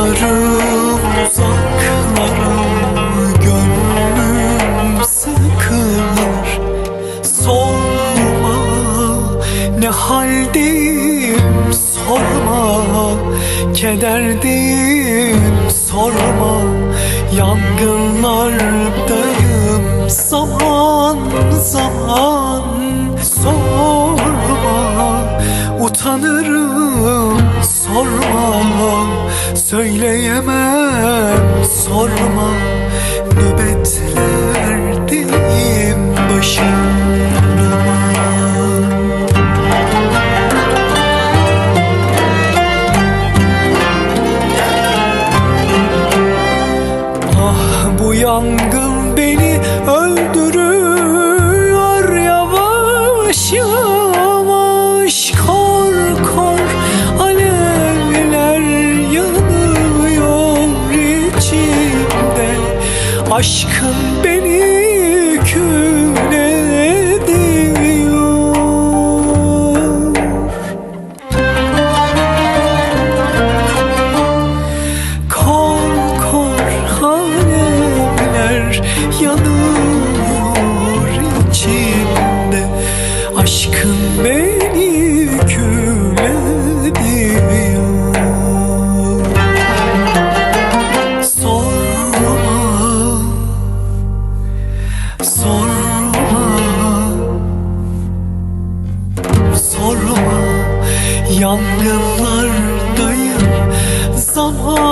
uzaklara Gönlüm sıkılır. Sorma ne haldeyim sorma. Kederdeyim sorma. Yangınlardayım zaman zaman. Sorma. Utanırım sorma Söyleyemem sorma Nöbetlerdeyim Aşkın beni Yangınlardayım. Zaman